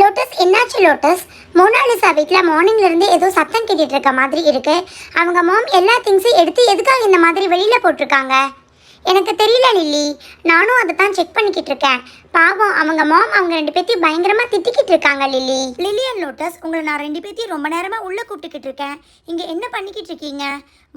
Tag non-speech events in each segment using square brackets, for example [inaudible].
Lotus என்னாச்சு lotus? Mona Lisa வீட்டில் மார்னிங்லேருந்து ஏதோ சத்தம் கேட்டுட்டு இருக்க மாதிரி இருக்கு. அவங்க மாம் எல்லா திங்ஸையும் எடுத்து எதுக்காக இந்த மாதிரி வெளியில் போட்டிருக்காங்க? எனக்கு தெரியல லில்லி. நானும் அதை தான் செக் பண்ணிக்கிட்டு இருக்கேன். பாவம் அவங்க மாம் அவங்க ரெண்டு பேத்தையும் பயங்கரமாக திட்டிக்கிட்டு இருக்காங்க லில்லி. லில்லியன் லோட்டஸ் உங்களை நான் ரெண்டு பேத்தையும் ரொம்ப நேரமாக உள்ளே கூப்பிட்டுக்கிட்டு இருக்கேன். இங்கே என்ன பண்ணிக்கிட்டு இருக்கீங்க?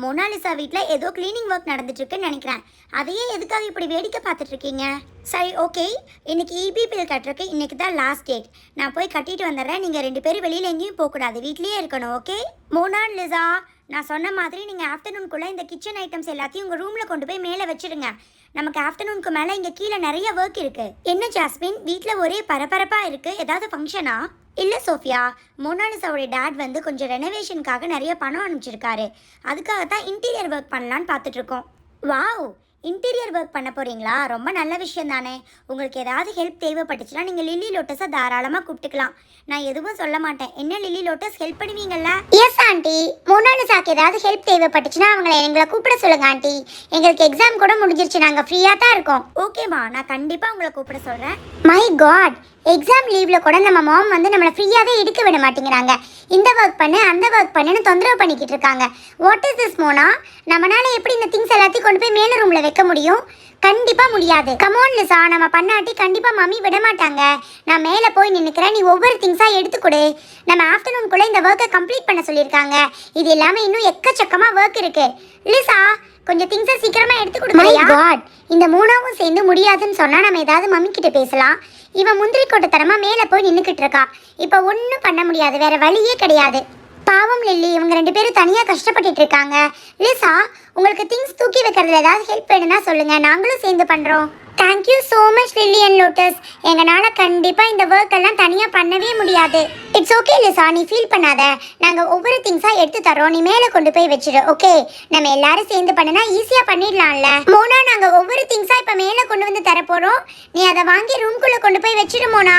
மோனாலிசா வீட்டில் ஏதோ க்ளீனிங் ஒர்க் நடந்துட்டுருக்குன்னு நினைக்கிறேன். அதையே எதுக்காக இப்படி வேடிக்கை பார்த்துட்ருக்கீங்க சரி ஓகே இன்னைக்கு இபி பில் கட்டுறதுக்கு இன்றைக்கி தான் லாஸ்ட் டேட் நான் போய் கட்டிட்டு வந்துடுறேன். நீங்கள் ரெண்டு பேரும் வெளியில் எங்கேயும் போகக்கூடாது. வீட்லேயே இருக்கணும் ஓகே மோனாலிசா நான் சொன்ன மாதிரி நீங்கள் ஆஃப்டர்நூன்குள்ளே இந்த கிச்சன் ஐட்டம்ஸ் எல்லாத்தையும் உங்கள் ரூமில் கொண்டு போய் மேலே வச்சிடுங்க நமக்கு ஆஃப்டர்நூனுக்கு மேலே இங்கே கீழே நிறைய ஒர்க் இருக்குது என்ன ஜாஸ்மின் வீட்டில் ஒரே பரபரப்பாக இருக்குது ஏதாவது ஃபங்க்ஷனா இல்லை சோஃபியா. மோனாலிசாவுடைய டேட் வந்து கொஞ்சம் ரெனோவேஷனுக்காக நிறைய பணம் அனுப்பிச்சிருக்காரு. அதுக்காக தான் இன்டீரியர் ஒர்க் பண்ணலான்னு பார்த்துட்ருக்கோம் வாவ் இன்டீரியர் ஒர்க் பண்ண போறீங்களா? ரொம்ப நல்ல விஷயம் தானே. உங்களுக்கு ஏதாவது ஹெல்ப் தேவைப்பட்டுச்சுன்னா நீங்கள் லில்லி லோட்டஸை தாராளமாக கூப்பிட்டுக்கலாம். நான் எதுவும் சொல்ல மாட்டேன். என்ன லில்லி லோட்டஸ் ஹெல்ப் பண்ணுவீங்கல்ல? எஸ் ஆண்டி மோனாலிசாக்கு ஏதாவது ஹெல்ப் தேவைப்பட்டுச்சுன்னா அவங்கள எங்களை கூப்பிட சொல்லுங்க ஆண்டி எங்களுக்கு எக்ஸாம் கூட முடிஞ்சிருச்சு. நாங்கள் ஃப்ரீயாக தான் இருக்கோம். ஓகேம்மா நான் கண்டிப்பாக உங்களை கூப்பிட சொல்கிறேன் மை காட் எக்ஸாம் லீவ்ல கூட நம்ம மாம் வந்து நம்மளை ஃப்ரீயாகவே எடுக்க விட மாட்டேங்கிறாங்க. இந்த ஒர்க் பண்ணு அந்த ஒர்க் பண்ணுன்னு தொந்தரவு பண்ணிக்கிட்டு இருக்காங்க. What is this Mona? நம்மனால எப்படி இந்த திங்ஸ் எல்லாத்தையும் கொண்டு போய் மேல ரூம்ல வைக்க முடியும்? கண்டிப்பா முடியாது. கமோன் லிசா நம்ம பண்ணாட்டி கண்டிப்பா மம்மி விட மாட்டாங்க. நான் மேலே போய் நின்னுக்கிறேன். நீ ஒவ்வொரு திங்ஸாக எடுத்துக்கொடு. நம்ம ஆஃப்டர்நூன் இந்த ஒர்க்கை கம்ப்ளீட் பண்ண சொல்லியிருக்காங்க. இது எல்லாமே இன்னும் எக்கச்சக்கமா ஒர்க் இருக்கு. லிசா கொஞ்சம் திங்ஸை சீக்கிரமா எடுத்து கொடுங்க இந்த மூணாவும் சேர்ந்து முடியாதுன்னு சொன்னா நம்ம ஏதாவது மம்மி கிட்ட பேசலாம். இவன் முந்திரி கொட்டத்தனமா மேலே போய் நின்றுக்கிட்டு இருக்கா. இப்போ ஒன்றும் பண்ண முடியாது. வேற வழியே கிடையாது. பாவம் லில்லி இவங்க ரெண்டு பேரும் தனியாக கஷ்டப்பட்டுட்டு இருக்காங்க. லிசா உங்களுக்கு திங்ஸ் தூக்கி வைக்கிறதுல ஏதாவது ஹெல்ப் வேணும்னா சொல்லுங்க. நாங்களும் சேர்ந்து பண்ணுறோம் thank you so much Lilian Lotus எங்களால் கண்டிப்பாக இந்த ஒர்க் எல்லாம் தனியாக பண்ணவே முடியாது. இட்ஸ் ஓகே லிசா நீ ஃபீல் பண்ணாத. நாங்கள் ஒவ்வொரு திங்ஸாக எடுத்து தரோம் நீ மேலே கொண்டு போய் வச்சிடு ஓகே நம்ம எல்லாரும் சேர்ந்து பண்ணுனா ஈஸியாக பண்ணிடலாம்ல. மோனா நாங்கள் ஒவ்வொரு திங்ஸாக இப்போ மேலே கொண்டு வந்து தரப்போகிறோம் நீ அதை வாங்கி ரூம்குள்ளே கொண்டு போய் வச்சிடு மோனா.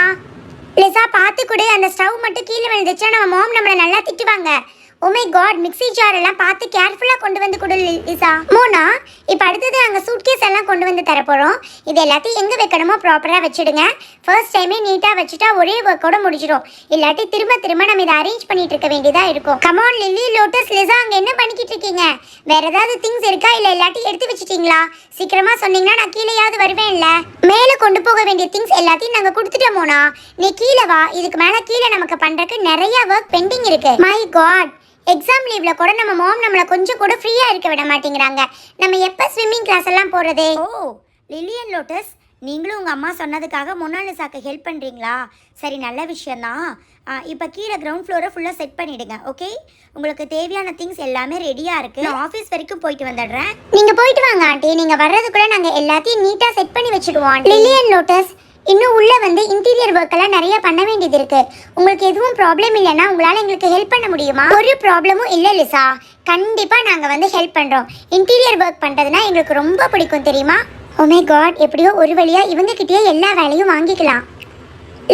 லிசா பார்த்து கொடு. அந்த ஸ்டவ் மட்டும் கீழே விழுந்துச்சுன்னா நம்ம மாம் நம்மளை நல்லா திட்டுவாங்க. Oh oh my god mixie jar எல்லாம் பார்த்து கேர்ஃபுல்லாக கொண்டு வந்து கொடு லிசா மோனா இப்போ அடுத்தது நாங்கள் சூட்கேஸ் எல்லாம் கொண்டு வந்து தரப்போகிறோம் இது எல்லாத்தையும் எங்கே வைக்கணுமோ ப்ராப்பராக வச்சுடுங்க. ஃபர்ஸ்ட் டைமே நீட்டாக வச்சுட்டா ஒரே ஒர்க்கோட முடிச்சிடும் இல்லாட்டி திரும்ப திரும்ப நம்ம இதை அரேஞ்ச் பண்ணிட்டு இருக்க வேண்டியதாக இருக்கும். கமான் லில்லி லோட்டஸ் லிசா அங்கே என்ன பண்ணிக்கிட்டு இருக்கீங்க? வேற ஏதாவது திங்ஸ் இருக்கா? இல்லை எல்லாத்தையும் எடுத்து வச்சிட்டீங்களா? சீக்கிரமாக சொன்னீங்கன்னா நான் கீழேயாவது வருவேன்ல. மேலே கொண்டு போக வேண்டிய திங்ஸ் எல்லாத்தையும் நாங்கள் கொடுத்துட்டோமோனா நீ கீழே வா. இதுக்கு மேலே கீழே நமக்கு பண்ணுறதுக்கு நிறைய ஒர்க் பெண்டிங் இருக்கு. மை காட் எக்ஸாம் லீவ்ல கூட நம்ம மாம் நம்மளை கொஞ்சம் கூட ஃப்ரீயா இருக்க விட மாட்டேங்கிறாங்க. நம்ம எப்போ ஸ்விம்மிங் கிளாஸ் எல்லாம் போறது? ஓ லிலியன் லோட்டஸ் நீங்களும் உங்கள் அம்மா சொன்னதுக்காக மொனாலிசாக்கு ஹெல்ப் பண்ணுறீங்களா சரி நல்ல விஷயந்தான் இப்போ கீழே கிரவுண்ட் ஃப்ளோரை ஃபுல்லாக செட் பண்ணிடுங்க ஓகே உங்களுக்கு தேவையான திங்ஸ் எல்லாமே ரெடியாக இருக்குது நான் ஆஃபீஸ் வரைக்கும் போயிட்டு வந்துடுறேன். நீங்கள் போயிட்டு வாங்க ஆண்டி. நீங்கள் வர்றதுக்குள்ளே நாங்கள் எல்லாத்தையும் நீட்டாக செட் பண்ணி வச்சுடுவோம் லிலியன் லோட்டஸ் இன்னும் உள்ளே வந்து இன்டீரியர் ஒர்க்கெல்லாம் நிறைய பண்ண வேண்டியது இருக்குது உங்களுக்கு எதுவும் ப்ராப்ளம் இல்லைன்னா உங்களால் எங்களுக்கு ஹெல்ப் பண்ண முடியுமா? ஒரு ப்ராப்ளமும் இல்லை லிசா. கண்டிப்பாக நாங்கள் வந்து ஹெல்ப் பண்ணுறோம் இன்டீரியர் ஒர்க் பண்ணுறதுனா எங்களுக்கு ரொம்ப பிடிக்கும் தெரியுமா? Oh ஒமே காட் எப்படியோ ஒரு வழியாக இவங்கக்கிட்டேயே எல்லா வேலையும் வாங்கிக்கலாம்.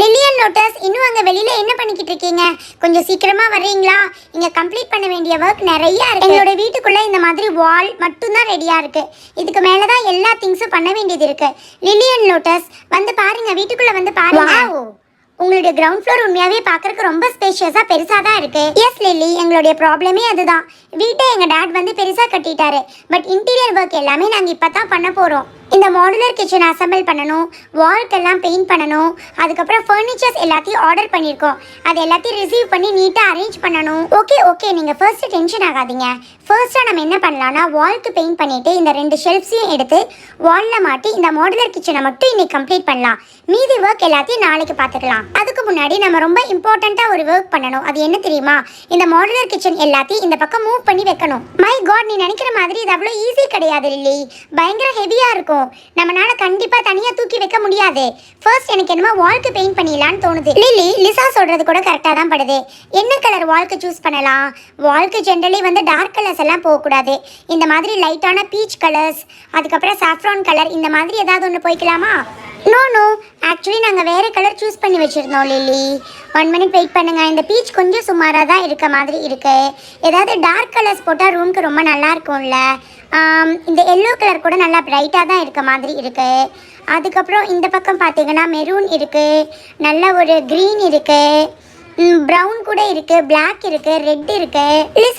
லிலியன் லோட்டஸ் இன்னும் அங்க வெளியில என்ன பண்ணிக்கிட்டு இருக்கீங்க? கொஞ்சம் சீக்கிரமா வர்றீங்களா? இங்க கம்ப்ளீட் பண்ண வேண்டிய ஒர்க் நிறைய இருக்கு. எங்களோட வீட்டுக்குள்ள இந்த மாதிரி வால் மட்டும்தான் ரெடியா இருக்கு. இதுக்கு மேல தான் எல்லா திங்ஸும் பண்ண வேண்டியது இருக்கு. லிலியன் லோட்டஸ் வந்து பாருங்க வீட்டுக்குள்ள வந்து பாருங்க. உங்களுடைய கிரவுண்ட் ஃப்ளோர் உண்மையாவே பார்க்கறதுக்கு ரொம்ப ஸ்பேஷியஸா பெருசா தான் இருக்கு. எஸ் லில்லி எங்களுடைய ப்ராப்ளமே அதுதான். வீட்டை எங்க டாட் வந்து பெருசா கட்டிட்டாரு. பட் இன்டீரியர் ஒர்க் எல்லாமே நாங்க இப்பதான் பண்ண போறோம். இந்த மாடுலர் கிச்சன் அசம்பிள் பண்ணணும் வால்க்கெல்லாம் பெயிண்ட் பண்ணணும் அதுக்கப்புறம் ஃபர்னிச்சர்ஸ் எல்லாத்தையும் ஆர்டர் பண்ணியிருக்கோம். அது எல்லாத்தையும் ரிசீவ் பண்ணி நீட்டாக அரேஞ்ச் பண்ணணும். ஓகே ஓகே நீங்கள் ஃபர்ஸ்ட் டென்ஷன் ஆகாதீங்க. ஃபர்ஸ்ட்டாக நம்ம என்ன பண்ணலாம்னா வால்க்கு பெயிண்ட் பண்ணிவிட்டு இந்த ரெண்டு ஷெல்ஃப்ஸையும் எடுத்து வாலில் மாட்டி இந்த மாடுலர் கிச்சனை மட்டும் இன்னைக்கு கம்ப்ளீட் பண்ணலாம். மீதி ஒர்க் எல்லாத்தையும் நாளைக்கு பார்த்துக்கலாம். அதுக்கு முன்னாடி நம்ம ரொம்ப இம்பார்ட்டண்ட்டாக ஒரு ஒர்க் பண்ணணும். அது என்ன தெரியுமா? இந்த மாடுலர் கிச்சன் எல்லாத்தையும் இந்த பக்கம் மூவ் பண்ணி வைக்கணும். மை காட் நீ நினைக்கிற மாதிரி இது அவ்வளோ ஈஸி கிடையாது இல்லை பயங்கர ஹெவியாக இருக்கும். நம்மளால கண்டிப்பாக தனியாக தூக்கி வைக்க முடியாது. ஃபர்ஸ்ட் எனக்கு என்னமோ வால்க்கு பெயிண்ட் பண்ணிடலான்னு தோணுது. லில்லி லிசா சொல்றது கூட கரெக்டாக தான் படுது. என்ன கலர் வால்க்கு சூஸ் பண்ணலாம்? வால்க்கு ஜென்ரலி வந்து டார்க் கலர்ஸ் எல்லாம் போகக்கூடாது இந்த மாதிரி லைட்டான பீச் கலர்ஸ் அதுக்கப்புறம் சாஃப்ரான் கலர் இந்த மாதிரி ஏதாவது ஒன்று போய்க்கலாமா? நோ நோ ஆக்சுவலி நாங்கள் வேறு கலர் சூஸ் பண்ணி வச்சுருந்தோம் லில்லி ஒன் மினிட் வெயிட் பண்ணுங்கள் இந்த பீச் கொஞ்சம் சுமாராக தான் இருக்க மாதிரி இருக்குது ஏதாவது டார்க் கலர்ஸ் போட்டால் ரூம்க்கு ரொம்ப நல்லா இருக்கும்ல. இந்த எல்லோ கலர் கூட நல்லா பிரைட்டாக தான் இருக்க மாதிரி இருக்கு. அதுக்கப்புறம் இந்த பக்கம் பார்த்தீங்கன்னா மெரூன் இருக்குது நல்ல ஒரு க்ரீன் இருக்கு. ப்ரௌன் கூட இருக்கு பிளாக் இருக்கு ரெட் இருக்கு.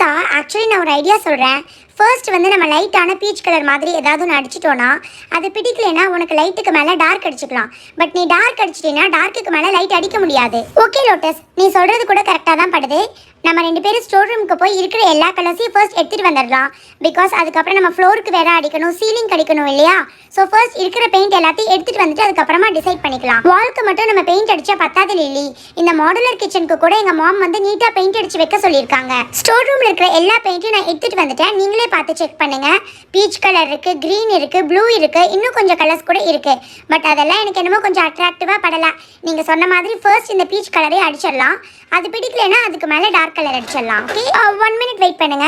சார் ஆக்சுவலி நான் ஒரு ஐடியா சொல்கிறேன் ஃபர்ஸ்ட் வந்து நம்ம லைட்டான பீச் கலர் மாதிரி ஏதாவது ஒன்று அடிச்சிட்டோன்னா அது பிடிக்கலைன்னா உனக்கு லைட்டுக்கு மேலே டார்க் அடிச்சுக்கலாம். பட் நீ டார்க் அடிச்சிட்டேன்னா டார்க்குக்கு மேலே லைட் அடிக்க முடியாது. ஓகே லோட்டஸ் நீ சொல்கிறது கூட கரெக்டாக தான் படுது. நம்ம ரெண்டு பேரும் ஸ்டோர் ரூமுக்கு போய் இருக்கிற எல்லா கலர்ஸையும் ஃபர்ஸ்ட் எடுத்துகிட்டு வந்துடலாம். பிகாஸ் அதுக்கப்புறம் நம்ம ஃப்ளோருக்கு வேற அடிக்கணும் சீலிங் அடிக்கணும் இல்லையா? ஸோ ஃபர்ஸ்ட் இருக்கிற பெயிண்ட் எல்லாத்தையும் எடுத்துகிட்டு வந்துட்டு அதுக்கப்புறமா டிசைட் பண்ணிக்கலாம். வால்க்கு மட்டும் நம்ம பெயிண்ட் அடிச்சா பத்தாது லில்லி இந்த மாடுலர் கிச்சனுக்கு கூட எங்கள் மாம் வந்து நீட்டாக பெயிண்ட் அடிச்சு வைக்க சொல்லியிருக்காங்க. ஸ்டோர் ரூமில் இருக்கிற எல்லா பெயிண்ட்டையும் நான் எடுத்துகிட்டு வந்துட்டேன். நீங்களே பார்த்து செக் பண்ணுங்க. பீச் கலர் இருக்கு க்ரீன் இருக்கு ப்ளூ இருக்கு. இன்னும் கொஞ்சம் கலர்ஸ் கூட இருக்கு. பட் அதெல்லாம் எனக்கு என்னமோ கொஞ்சம் அட்ராக்டிவாக படல நீங்க சொன்ன மாதிரி ஃபர்ஸ்ட் இந்த பீச் கலரே அடிச்சிடலாம். அது பிடிக்கலனா அதுக்கு மேலே டார்க் கலர் அடிச்சிடலாம். ஓகே ஒன் மினிட் வெயிட் பண்ணுங்க.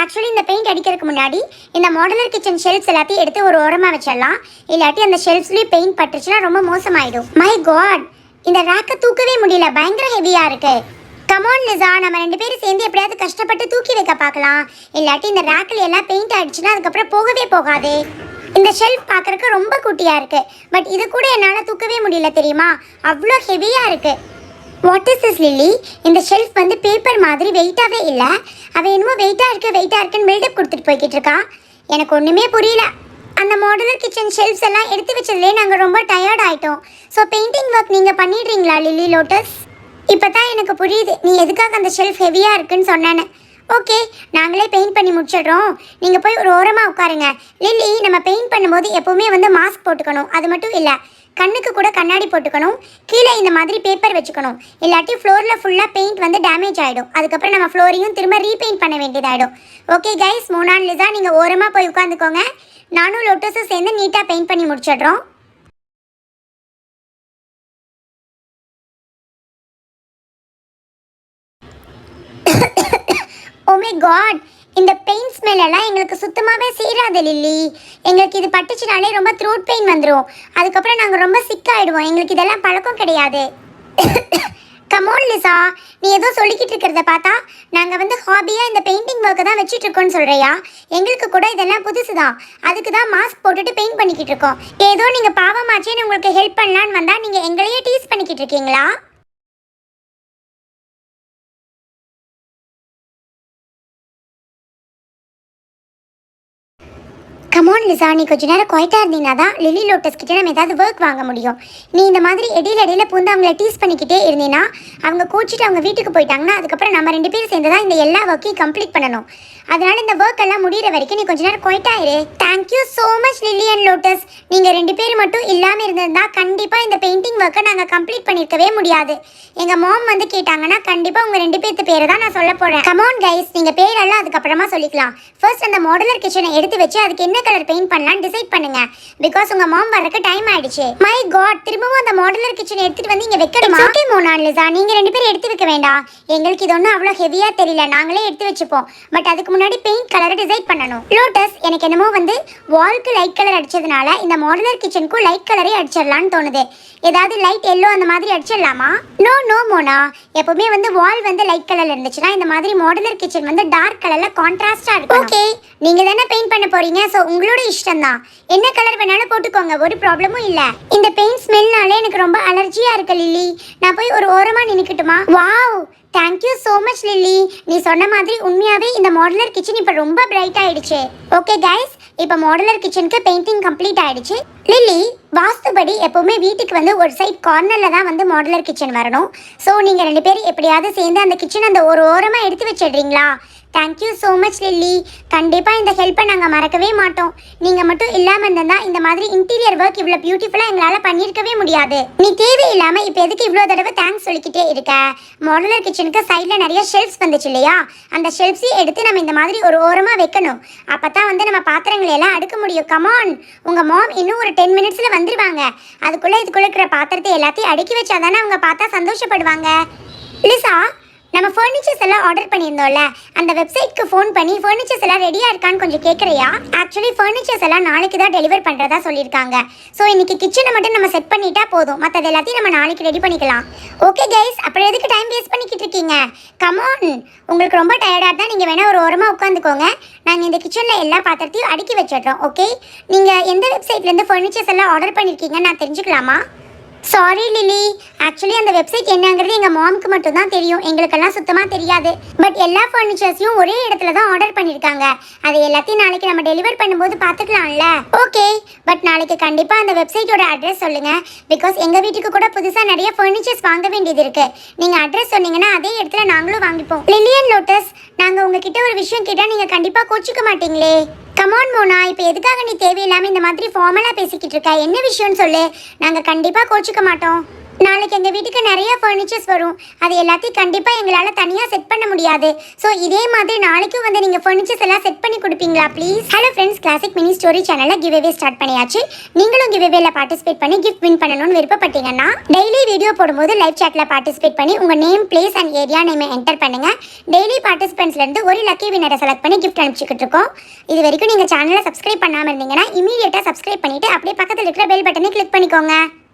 ஆக்சுவலி இந்த பெயிண்ட் அடிக்கிறதுக்கு முன்னாடி இந்த மாடலர் கிச்சன் ஷெல்ஃப்ஸ் எல்லாத்தையும் எடுத்து ஒரு ஓரமாக வச்சிடலாம். இல்லாட்டி அந்த ஷெல்ஃப்ஸ்லேயும் பெயிண்ட் பட்டுருச்சுன்னா ரொம்ப மோசமாயிடும். மை காட் இந்த ரேக்கை தூக்கவே முடியல. பயங்கர ஹெவியாக இருக்கு. கமான் லிசா நம்ம ரெண்டு பேரும் சேர்ந்து எப்படியாவது கஷ்டப்பட்டு தூக்கி வைக்க பார்க்கலாம். இல்லாட்டி இந்த ரேக்கில் எல்லாம் பெயிண்ட் ஆயிடுச்சுன்னா அதுக்கப்புறம் போகவே போகாது. இந்த ஷெல்ஃப் பார்க்குறக்கு ரொம்ப குட்டியாக இருக்குது பட் இது கூட என்னால் தூக்கவே முடியல தெரியுமா? அவ்வளோ ஹெவியாக இருக்குது வாட் இஸ் இஸ் லில்லி இந்த ஷெல்ஃப் வந்து பேப்பர் மாதிரி வெயிட்டாகவே இல்லை. அவன் என்னமோ வெயிட்டாக இருக்கு வெயிட்டாக இருக்குன்னு பில்டப் கொடுத்துட்டு போய்கிட்டு இருக்கா. எனக்கு ஒன்றுமே புரியல. அந்த மாடலர் கிச்சன் ஷெல்ஃப்ஸ் எல்லாம் எடுத்து வச்சதுலேயே நாங்கள் ரொம்ப டயர்ட் ஆகிட்டோம் ஸோ பெயிண்டிங் ஒர்க் நீங்கள் பண்ணிடுறீங்களா லில்லி லோட்டஸ் இப்போ தான் எனக்கு புரியுது. நீ எதுக்காக அந்த ஷெல்ஃப் ஹெவியாக இருக்குன்னு சொன்னேன்னு. ஓகே நாங்களே பெயிண்ட் பண்ணி முடிச்சிடுறோம். நீங்கள் போய் ஒரு ஓரமாக உட்காருங்க. லில்லி நம்ம பெயிண்ட் பண்ணும்போது எப்போவுமே வந்து மாஸ்க் போட்டுக்கணும். அது மட்டும் இல்லை கண்ணுக்கு கூட கண்ணாடி போட்டுக்கணும். கீழே இந்த மாதிரி பேப்பர் வச்சுக்கணும். இல்லாட்டி ஃப்ளோரில் ஃபுல்லாக பெயிண்ட் வந்து டேமேஜ் ஆகிடும் அதுக்கப்புறம் நம்ம ஃப்ளோரையும் திரும்ப ரீபெயிண்ட் பண்ண வேண்டியதாகிடும் ஓகே கைஸ் மூணான் லிசா நீங்கள் ஓரமாக போய் உட்காந்துக்கோங்க. நானும் லொட்டோஸும் சேர்ந்து நீட்டாக பெயிண்ட் பண்ணி முடிச்சிடுறோம் ஓமே காட் இந்த பெயின் ஸ்மெல் எல்லாம் எங்களுக்கு சுத்தமாகவே சேராது லில்லி. எங்களுக்கு இது பட்டுச்சுனாலே ரொம்ப த்ரோட் பெயின் வந்துடும் அதுக்கப்புறம் நாங்கள் ரொம்ப சிக் ஆகிடுவோம் எங்களுக்கு இதெல்லாம் பழக்கம் கிடையாது. [coughs] கமோன் லிசா நீ ஏதோ சொல்லிக்கிட்டு இருக்கிறத பார்த்தா நாங்கள் வந்து ஹாபியாக இந்த பெயிண்டிங் ஒர்க்கை தான் வச்சுட்டு இருக்கோம்னு சொல்கிறியா எங்களுக்கு கூட இதெல்லாம் புதுசு தான் அதுக்கு தான் மாஸ்க் போட்டுட்டு பெயிண்ட் பண்ணிக்கிட்டு இருக்கோம். ஏதோ நீங்கள் பாவமாச்சேன்னு உங்களுக்கு ஹெல்ப் பண்ணலான்னு வந்தால் நீங்கள் எங்களையே டீஸ் பண்ணிக்கிட்டு இருக்கீங்களா? கமோன் லிசா நீ கொஞ்ச நேரம் குவைட்டாக இருந்தீங்கன்னா தான் லிலி லோட்டஸ் கிட்ட நம்ம ஏதாவது ஒர்க் வாங்க முடியும். நீ இந்த மாதிரி இடையில இடையில பூந்து அவங்கள டீஸ் பண்ணிக்கிட்டே இருந்தீங்கன்னா அவங்க கோச்சிட்டு அவங்க வீட்டுக்கு போயிட்டாங்கன்னா அதுக்கப்புறம் நம்ம ரெண்டு பேரும் சேர்ந்து தான் இந்த எல்லா ஒர்க்கையும் கம்ப்ளீட் பண்ணணும். அதனால இந்த ஒர்க் எல்லாம் முடிகிற வரைக்கும் நீ கொஞ்ச நேரம் குவைட்டாயிரு thank you so much Lily and Lotus நீங்கள் ரெண்டு பேர் மட்டும் இல்லாமல் இருந்திருந்தா கண்டிப்பாக இந்த பெயிண்டிங் ஒர்க்கை நாங்கள் கம்ப்ளீட் பண்ணியிருக்கவே முடியாது. எங்கள் மாம் வந்து கேட்டாங்கன்னா கண்டிப்பாக உங்கள் ரெண்டு பேர்த்து பேரை தான் நான் சொல்ல போகிறேன் கமான் கைஸ் நீங்கள் பேரெல்லாம் அதுக்கப்புறமா சொல்லிக்கலாம். ஃபர்ஸ்ட் அந்த மாடலர் கிச்சனை எடுத்து வச்சு அதுக்கு என்ன கலர் பெயிண்ட் பண்ணலாம்னு டிசைட் பண்ணுங்க. பிகாஸ் உங்க மாம் வரக்கு டைம் ஆயிடுச்சு. மை காட் திரும்பவும் அந்த மாடலர் கிச்சனை எடுத்துட்டு வந்து இங்க வைக்கணுமா? ஓகே மோனாலிசா நீங்க ரெண்டு பேரும் எடுத்து வைக்க வேண்டாம். எங்களுக்கு இது ஒன்றும் அவ்வளோ ஹெவியா தெரியல. நாங்களே எடுத்து வச்சுப்போம். பட் அதுக்கு முன்னாடி பெயிண்ட் கலரை டிசைட் பண்ணணும். லோட்டஸ் எனக்கு என்னமோ வந்து வால்க்கு லைட் கலர் அடிச்சதுனால இந்த மாடலர் கிச்சனுக்கும் லைட் கலரே அடிச்சிடலாம்னு தோணுது. ஏதாவது லைட் எல்லோ அந்த மாதிரி அடிச்சிடலாமா? No no Mona. எப்பவுமே வந்து வால் வந்து லைட் கலர்ல இருந்துச்சுன்னா இந்த மாதிரி மாடலர் கிச்சன் வந்து டார்க் கலர்ல கான்ட்ராஸ்டா இருக்கும் ஓகே நீங்க தானே பெயிண்ட் பண்ண போறீங்க? சோ உங்களோட இஷ்டம் தான் என்ன கலர் வேணாலும் போட்டுக்கோங்க ஒரு ப்ராப்ளமும் இல்ல. இந்த பெயிண்ட் ஸ்மெல்னாலே எனக்கு ரொம்ப அலர்ஜியா இருக்கு லில்லி நான் போய் ஒரு ஓரமா நின்னுக்கட்டுமா? Wow thank you so much Lily நீ சொன்ன மாதிரி உண்மையாவே இந்த மாடலர் கிச்சன் இப்போ ரொம்ப பிரைட் ஆயிடுச்சு. ஓகே கைஸ் இப்போ மாடலர் கிச்சனுக்கு பெயிண்டிங் கம்ப்ளீட் ஆயிடுச்சு. லில்லி வாஸ்துபடி எப்பவுமே வீட்டுக்கு வந்து ஒரு சைட் கார்னர்ல தான் வந்து மாடலர் கிச்சன் வரணும். ஸோ நீங்க ரெண்டு பேரும் எப்படியாவது சேர்ந்து அந்த கிச்சன் அந்த ஒரு ஓரமா எடுத்து வச்சிடுறீங்களா? Thank you so much Lily கண்டிப்பாக இந்த ஹெல்ப்பை நாங்கள் மறக்கவே மாட்டோம். நீங்கள் மட்டும் இல்லாமல் இருந்தா இந்த மாதிரி இன்டீரியர் ஒர்க் இவ்வளோ பியூட்டிஃபுல்லாக எங்களால் பண்ணியிருக்கவே முடியாது. நீ தேவையில்லாமல் இப்போ எதுக்கு இவ்வளோ தடவை தேங்க்ஸ் சொல்லிக்கிட்டே இருக்க? மாடுலர் கிச்சனுக்கு சைடில் நிறைய ஷெல்ஃப்ஸ் வந்துச்சு இல்லையா? அந்த ஷெல்ஃப்ஸையும் எடுத்து நம்ம இந்த மாதிரி ஒரு ஓரமாக வைக்கணும். அப்போ தான் வந்து நம்ம பாத்திரங்களை எல்லாம் அடுக்க முடியும். கமான் உங்கள் மாம் இன்னும் ஒரு டென் மினிட்ஸில் வந்துருவாங்க. அதுக்குள்ளே இதுக்குள்ளே இருக்கிற பாத்திரத்தை எல்லாத்தையும் அடுக்கி வச்சாதானே அவங்க பார்த்தா சந்தோஷப்படுவாங்க. லிசா நம்ம ஃபர்னிச்சர்ஸ் எல்லாம் ஆர்டர் பண்ணியிருந்தோம்ல அந்த வெப்சைட்க்கு ஃபோன் பண்ணி ஃபர்னிச்சர்ஸ் எல்லாம் ரெடியாக இருக்கான்னு கொஞ்சம் கேட்குறியா ஆக்சுவலி ஃபர்னிச்சர்ஸ் எல்லாம் நாளைக்கு தான் டெலிவர் பண்ணுறதா சொல்லியிருக்காங்க. ஸோ இன்னைக்கு கிச்சனை மட்டும் நம்ம செட் பண்ணிட்டா போதும். மற்றது எல்லாத்தையும் நம்ம நாளைக்கு ரெடி பண்ணிக்கலாம். ஓகே கைஸ் அப்புறம் எதுக்கு டைம் வேஸ்ட் பண்ணிக்கிட்டு இருக்கீங்க? கமான் உங்களுக்கு ரொம்ப டயர்டாக இருந்தால் நீங்கள் வேணால் ஒரு ஓரமாக உட்காந்துக்கோங்க. நாங்கள் இந்த கிச்சனில் எல்லா பாத்திரத்தையும் அடுக்கி வச்சிடுறோம் ஓகே நீங்கள் எந்த வெப்சைட்லேருந்து ஃபர்னிச்சர்ஸ் எல்லாம் ஆர்டர் பண்ணியிருக்கீங்கன்னு நான் தெரிஞ்சுக்கலாமா? சாரி லிலி ஆக்சுவலி அந்த வெப்சைட் என்னங்கிறது எங்கள் மாமுக்கு மட்டும் தான் தெரியும். எங்களுக்கெல்லாம் சுத்தமாக தெரியாது. பட் எல்லா ஃபர்னிச்சர்ஸையும் ஒரே இடத்துல தான் ஆர்டர் பண்ணியிருக்காங்க அது எல்லாத்தையும் நாளைக்கு நம்ம டெலிவர் பண்ணும்போது பார்த்துக்கலாம்ல. ஓகே பட் நாளைக்கு கண்டிப்பாக அந்த வெப்சைட்டோட அட்ரஸ் சொல்லுங்கள் பிகாஸ் எங்கள் வீட்டுக்கு கூட புதுசாக நிறைய ஃபர்னிச்சர்ஸ் வாங்க வேண்டியது இருக்குது நீங்கள் அட்ரஸ் சொன்னீங்கன்னா அதே இடத்துல நாங்களும் வாங்கிப்போம். லிலியன் லோட்டஸ் நாங்கள் உங்ககிட்ட ஒரு விஷயம் கேட்டால் நீங்கள் கண்டிப்பாக கோச்சிக்க மாட்டீங்களே. Come on Mona. இப்போ எதுக்காக நீ தேவையில்லாமல் இந்த மாதிரி ஃபார்மலாக பேசிக்கிட்டு இருக்க? என்ன விஷயம்னு சொல்லு. நாங்கள் கண்டிப்பாக கோச்சிக்க மாட்டோம். நாளைக்கு எங்கள் வீட்டுக்கு நிறைய ஃபர்னிச்சர்ஸ் வரும். அது எல்லாத்தையும் கண்டிப்பாக எங்களால் தனியாக செட் பண்ண முடியாது. ஸோ இதே மாதிரி நாளைக்கும் வந்து நீங்கள் ஃபர்னிச்சர்ஸ் எல்லாம் செட் பண்ணி கொடுப்பீங்களா please hello friends classic mini story சேனலில் கிவ்அவே ஸ்டார்ட் பண்ணியாச்சு. நீங்களும் கிவ்அவேல பார்ட்டிசிபேட் பண்ணி கிஃப்ட் வின் பண்ணணும்னு விருப்பப்பட்டீங்கன்னா டெய்லி வீடியோ போடும்போது லைவ் சேட்டில் பார்ட்டிசிபேட் பண்ணி உங்கள் நேம் பிளேஸ் அண்ட் ஏரியா நேமை என்டர் பண்ணுங்க. டெய்லி பார்ட்டிசிபென்ட்ஸ்லேருந்து ஒரு லக்கி வினரை செலக்ட் பண்ணி கிஃப்ட் அனுப்பிச்சிக்கிட்டு இருக்கோம். இது வரைக்கும் நீங்கள் சேனலை சப்ஸ்கிரைப் பண்ணாமல் இருந்தீங்கன்னா இமீடியட்டாக சப்ஸ்கிரைப் பண்ணிவிட்டு அப்படியே பக்கத்தில் இருக்கிற பெல் பட்டனை கிளிக் பண்ணிக்கோங்க.